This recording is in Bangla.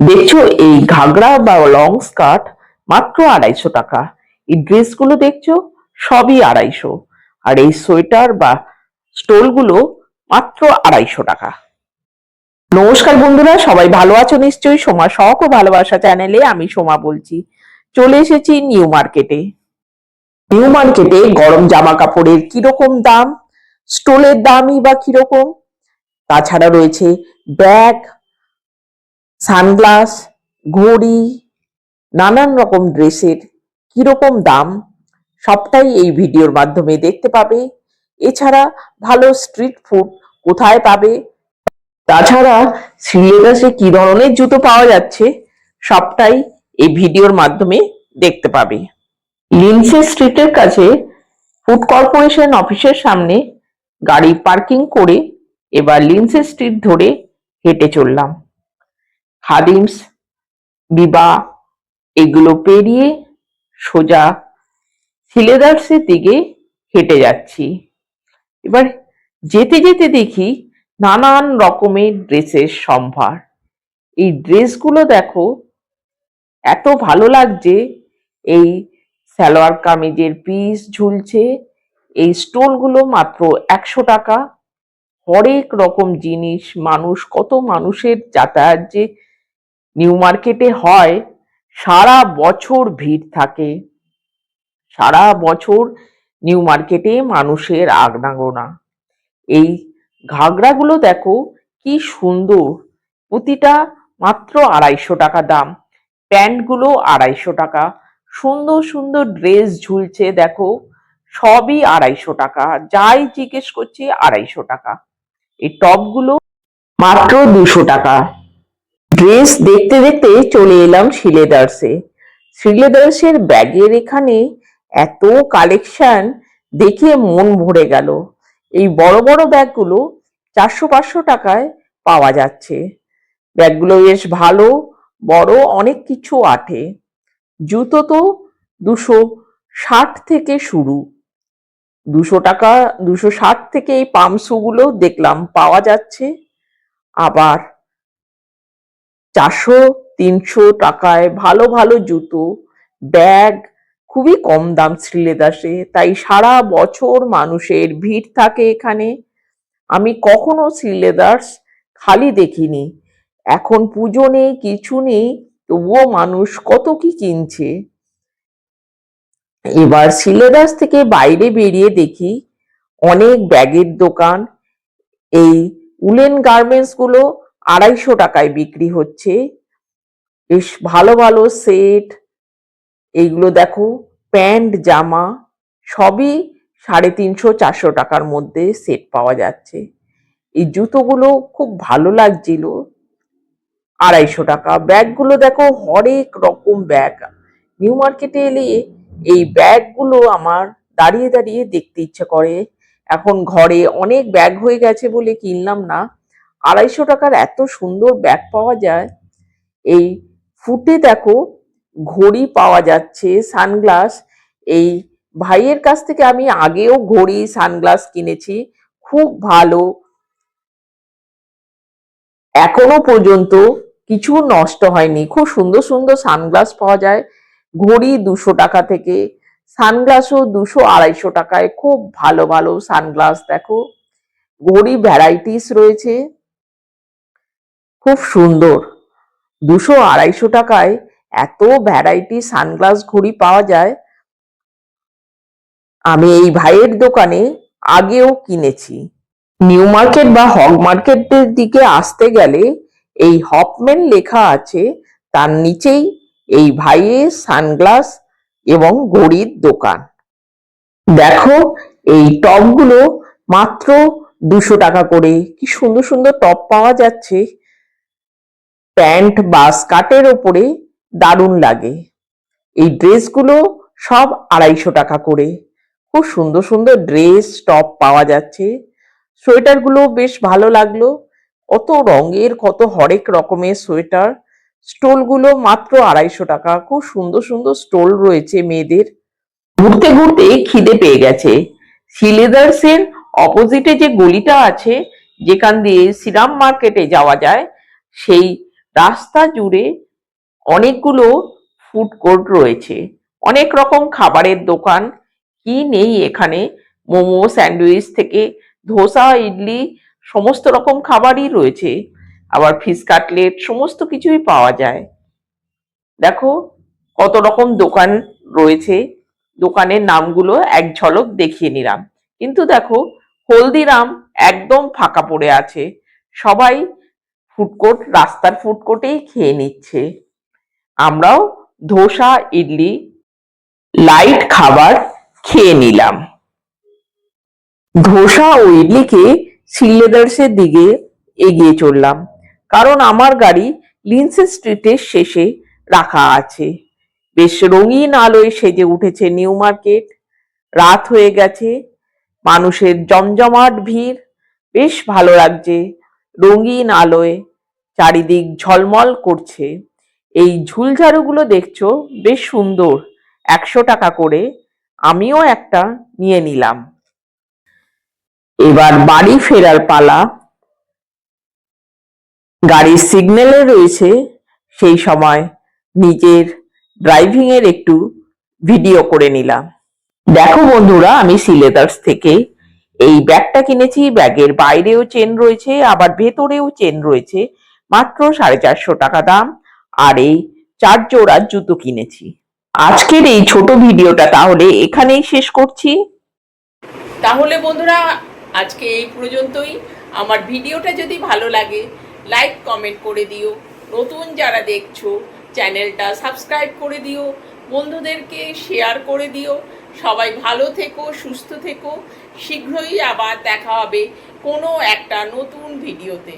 দেখছ এই ঘাগরা বা লং স্কার্ট মাত্র আড়াইশো টাকা। এই ড্রেসগুলো দেখছ? সবই আড়াইশো। আর এই সোয়েটার বা স্টোলগুলো মাত্র আড়াইশো টাকা। নমস্কার বন্ধুরা, সবাই ভালো আছো নিশ্চয়ই? সোমা শখ ও ভালোবাসা চ্যানেলে আমি সোমা বলছি। চলে এসেছি নিউ মার্কেটে নিউ মার্কেটে গরম জামা কাপড়ের কীরকম দাম? স্টোলের দামই বা কীরকম? তাছাড়া রয়েছে ব্যাগ সানগ্লাস, ঘড়ি, নানান রকম ড্রেসের কীরকম দাম, সবটাই এই ভিডিওর মাধ্যমে দেখতে পাবে। এছাড়া ভালো স্ট্রিট ফুড কোথায় পাবে? তাছাড়া শ্রীলেদাসে কি ধরনের জুতো পাওয়া যাচ্ছে, সবটাই এই ভিডিওর মাধ্যমে দেখতে পাবে। লিন্সে স্ট্রিটের কাছে ফুড কর্পোরেশন অফিসের সামনে গাড়ি পার্কিং করে এবার লিন্সে স্ট্রিট ধরে হেঁটে চললাম। খাদিমস বিবা এগুলো পেরিয়ে সোজা সিলেদার্সের দিকে হেঁটে যাচ্ছি। এবার যেতে যেতে দেখি নানান রকমের ড্রেসের সম্ভার। এই ড্রেসগুলো দেখো, এত ভালো লাগছে। এই সালোয়ার কামিজের পিস ঝুলছে। এই স্টোলগুলো মাত্র একশো টাকা। হরেক রকম জিনিস, মানুষ, কত মানুষের যাতায়াত যে নিউ মার্কেটে হয়, সারা বছর ভিড় থাকে। সারা বছর নিউ মার্কেটে মানুষের আগনাগোনা এই ঘাগরাগুলো দেখো, কি সুন্দর। প্রতিটা মাত্র আড়াইশো টাকা দাম। প্যান্টগুলো আড়াইশো টাকা। সুন্দর সুন্দর ড্রেস ঝুলছে, দেখো। সবই আড়াইশো টাকা। যাই জিজ্ঞেস করছি, আড়াইশো টাকা। এই টপগুলো মাত্র দুশো টাকা। ড্রেস দেখতে দেখতে চলে এলাম শিলেদার্সে। শিলেদার্সের ব্যাগের এখানে এত কালেকশন দেখে মন ভরে গেল। এই বড় বড় ব্যাগগুলো চারশো পাঁচশো টাকায় পাওয়া যাচ্ছে। ব্যাগগুলো বেশ ভালো, বড়, অনেক কিছু আঠে জুতো তো দুশো ষাট থেকে শুরু। দুশো টাকা, দুশো ষাট থেকে এই পামসুগুলো দেখলাম পাওয়া যাচ্ছে। আবার চারশো, তিনশো টাকায় ভালো ভালো জুতো, ব্যাগ, খুবই কম দাম শ্রীলেদাসে, তাই সারা বছর মানুষের ভিড় থাকে এখানে। আমি কখনো শ্রীলেদার্স খালি দেখিনি। এখন পুজো নেই, কিছু নেই, তবুও মানুষ কত কি কিনছে। এবার সিলেদাস থেকে বাইরে বেরিয়ে দেখি অনেক ব্যাগের দোকান। এই উলেন গার্মেন্টসগুলো আড়াইশো টাকায় বিক্রি হচ্ছে। বেশ ভালো ভালো সেট এইগুলো দেখো, প্যান্ট, জামা, সবই সাড়ে তিনশো, চারশো টাকার মধ্যে সেট পাওয়া যাচ্ছে। এই জুতোগুলো খুব ভালো লাগছিল। আড়াইশো টাকা। ব্যাগগুলো দেখো, হরেক রকম ব্যাগ। নিউ মার্কেটে এলে এই ব্যাগগুলো আমার দাঁড়িয়ে দাঁড়িয়ে দেখতে ইচ্ছে করে। এখন ঘরে অনেক ব্যাগ হয়ে গেছে বলে কিনলাম না। আড়াইশো টাকার এত সুন্দর ব্যাগ পাওয়া যায়। এই ফুটে দেখো, ঘড়ি পাওয়া যাচ্ছে, সানগ্লাস। এই ভাইয়ের কাছ থেকে আমি আগেও ঘড়ি, সানগ্লাস কিনেছি। খুব ভালো। এখনও পর্যন্ত কিছু নষ্ট হয়নি। খুব সুন্দর সুন্দর সানগ্লাস পাওয়া যায়। ঘড়ি দুশো টাকা থেকে, সানগ্লাসও দুশো আড়াইশো টাকায়। খুব ভালো ভালো সানগ্লাস দেখো। ঘড়ি ভ্যারাইটিস রয়েছে। খুব সুন্দর। দুশো আড়াইশো টাকায় এত ভ্যারাইটি সানগ্লাস ঘড়ি পাওয়া যায়। আমি এই ভাইয়ের দোকানে আগেও কিনেছি। নিউ মার্কেট বা হক মার্কেটের দিকে আসতে গেলে এই হপম্যান লেখা আছে, তার নিচেই এই ভাইয়ের সানগ্লাস এবং ঘড়ির দোকান। দেখো, এই টপগুলো মাত্র দুশো টাকা করে। কি সুন্দর সুন্দর টপ পাওয়া যাচ্ছে। প্যান্ট বা স্কার্টের ওপরে দারুণ লাগে। এই ড্রেসগুলো সব আড়াইশো টাকা করে। খুব সুন্দর সুন্দর ড্রেস, টপ পাওয়া যাচ্ছে। সোয়েটারগুলো বেশ ভালো লাগল। কত রঙের, কত হরেক রকমের সোয়েটার। স্টোলগুলো মাত্র আড়াইশো টাকা। খুব সুন্দর সুন্দর স্টোল রয়েছে মেয়েদের। ঘুরতে ঘুরতে খিদে পেয়ে গেছে। সিলেদার্সের অপোজিটে যে গলিটা আছে, যেখান দিয়ে শ্রীরাম মার্কেটে যাওয়া যায়, সেই রাস্তা জুড়ে অনেকগুলো ফুড কোর্ট রয়েছে। অনেক রকম খাবারের দোকান। কি নেই এখানে? মোমো, স্যান্ডউইচ থেকে ধোসা, ইডলি, সমস্ত রকম খাবারই রয়েছে। আবার ফিশ কাটলেট, সমস্ত কিছুই পাওয়া যায়। দেখো, কত রকম দোকান রয়েছে। দোকানের নামগুলো এক ঝলক দেখিয়ে নিলাম। কিন্তু দেখো, হলদিরাম একদম ফাঁকা পড়ে আছে। সবাই ফুডকোর্ট রাস্তার ফুডকোর্টেই খেয়ে নিচ্ছে। আমরাও ধোসা, ইডলি লাইট খাবার খেয়ে নিলাম। ধোসা ও ইডলিকে সিলেদার্সের দিকে এগিয়ে চললাম, কারণ আমার গাড়ি লিন্সে স্ট্রিটের শেষে রাখা আছে। বেশ রঙিন আলোয় সেজে উঠেছে নিউ মার্কেট। রাত হয়ে গেছে, মানুষের জমজমাট ভিড়, বেশ ভালো লাগছে। রঙিন আলোয় চারিদিক ঝলমল করছে। এই ঝুলঝাড়ুগুলো দেখছ? বেশ সুন্দর। একশো টাকা করে আমিও একটা নিয়ে নিলাম। এবার বাড়ি ফেরার পালা। গাড়ির সিগন্যালে রয়েছে সেই সময় নিজের ড্রাইভিং এর একটু ভিডিও করে নিলাম। দেখো বন্ধুরা, আমি সিলেদার্স থেকে এই ব্যাগটা কিনেছি, ব্যাগের বাইরেও চেন রয়েছে, আবার ভেতরেও চেন রয়েছে। মাত্র সাড়ে চারশো টাকা দাম, আর এই চার জোড়া জুতো কিনেছি। আজকের এই ছোট ভিডিওটা তাহলে এখানেই শেষ করছি। তাহলে বন্ধুরা, আজকে এই পর্যন্তই। আমার ভিডিওটা যদি ভালো লাগে, লাইক, কমেন্ট করে দিও। নতুন যারা দেখছ, চ্যানেলটা সাবস্ক্রাইব করে দিও। বন্ধুদেরকে শেয়ার করে দিও। সবাই ভালো থেকো, সুস্থ থেকো। শীঘ্রই আবার দেখা হবে কোনো একটা নতুন ভিডিওতে।